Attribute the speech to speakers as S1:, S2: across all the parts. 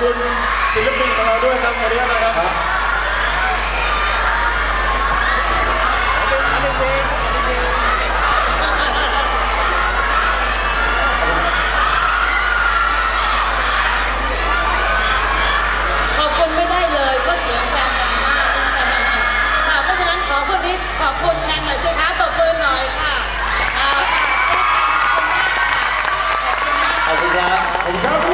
S1: คุ
S2: ณศิลปินข
S1: องเราด้วยครับวัน
S2: นี้นะครับขอบคุ
S1: ณ
S2: ไม่
S3: ได้
S4: เลยก็เสียงแฟนดังมากค่ะเพราะฉะนั้นขอคนนี้ขอบคุณแรงหน่อยสิคะตบมือหน่อยค่ะเอาค่ะขอบคุณมากค่ะขอบคุณมาก
S2: ขอบคุณครับ
S1: ขอบคุณครับ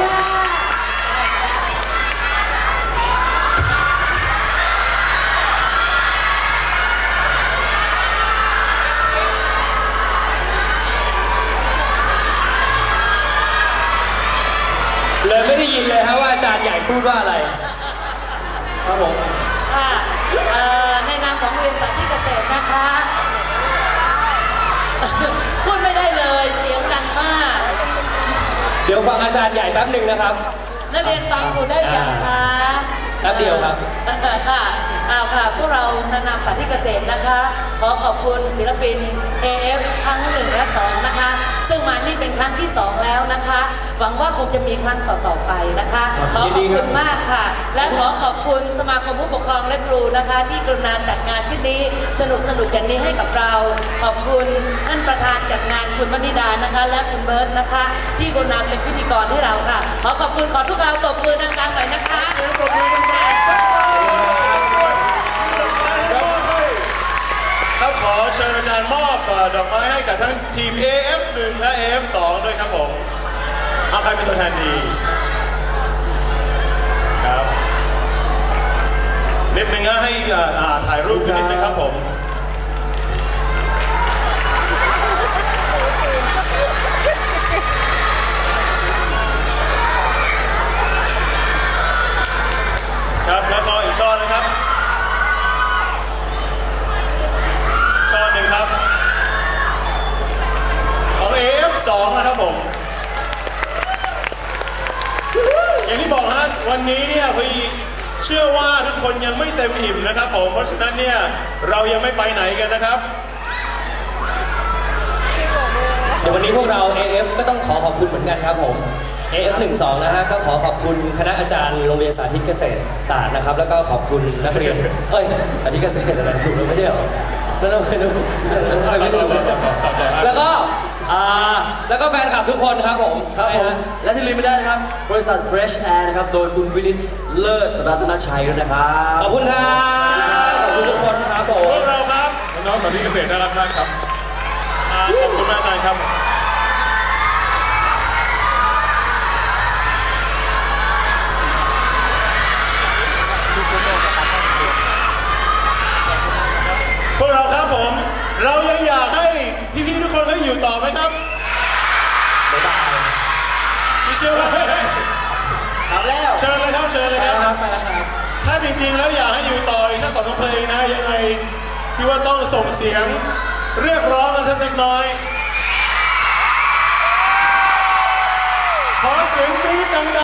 S2: พูดว่าอะไร ครับผม
S4: ค่ะเอ่อในนามของโรงเรียนสาธิตเกษตรนะคะ พูดไม่ได้เลยเสียงดังมาก
S2: เดี๋ยวฟังอาจารย์ใหญ่แป๊บหนึ่งนะครับ
S4: นักเรียนฟังครูได้ยังคะ
S2: แป๊บเดียวครับ
S4: ค่ะเอาค่ะ พวกเรานนามสาธิตเกษตรนะคะ ขอขอบคุณศิลปิน AF ทั้งหนึ่งและสองนะคะ ซึ่งมานี่เป็นครั้งที่สองแล้วนะคะ หวังว่าคงจะมีครั้งต่อๆไปนะคะ ขอขอบคุณมากค่ะ และขอขอบคุณสมาคมผู้ปกครองและครูนะคะ ที่กรุณาจัดงานชิ้นนี้สนุกสนุกอย่างนี้ให้กับเรา ขอบคุณท่านประธานจัดงานคุณวนิดานะคะ และคุณเบิร์ตนะคะ ที่กรุณาเป็นพิธีกรให้เราค่ะ ขอขอบคุณขอทุกเราตบมือนะคะ
S3: ครับขอเชิญอาจารย์มอบเอ่อดอกไม้ให้กับ ทีม AF1 และ AF2 ด้วยครับผมเอาใครเป็นตัวแทนดีครับนิดนึงนะให้อ่ออ่าถ่ายรูปกันนิดนึงครับผม วันนี้เนี่ยพี่เชื่อว่าทุกคนยังไม่เต็มอิ่มนะครับผมเพราะฉะนั้นเนี่ยเรายังไม่ไปไหนกันนะครับ
S2: เดี๋ยววันนี้พวกเรา AF ก็ต้องขอขอบคุณเหมือนกันครับผม AF 1 2 นะฮะก็ขอขอบคุณคณะอาจารย์โรงเรียนสาธิตเกษตรศาสตร์นะครับ แล้วก็ขอบคุณนักเรียนเอ้ยสาธิตเกษตรอะไรถูกแล้วไม่ใช่หรอแล้วเราไม่รู้แล้วก็ อ่าแล้วก็แฟนคลับทุกคนครับผม
S5: ครับผม
S2: นะฮะ
S5: และที่ลืมไม่ได้นะครับ บริษัท Fresh Air นะครับ โดยคุณวินิตเลิศรัตนชัยด้วยนะครับ
S2: ขอบคุณครับ ขอบคุณทุกคนครับผ
S3: พ
S2: ม
S3: วกเราครับ
S6: น้องๆสาธิตเกษตรน่ารักมากครับ
S3: อ่าขอบคุณมากอาจารย์ครับพวกเราครับผม เรายังอยากให้พี่ๆทุกคนได้อยู่ต่อไหมครับบ๊ายๆดีเชื่อว่
S5: นับแล้ว
S3: เชิญเลยครับเชิญเลยครับ
S5: ได้ครับ
S3: ถ้าจริงๆแล้วอยากให้อยู่ต่ออีกสักสองเพลงนะยังไงพี่ว่าต้องส่งเสียงเรียกร้องกันสักเล็กน้อย ขอเสียงกรี๊ดดัง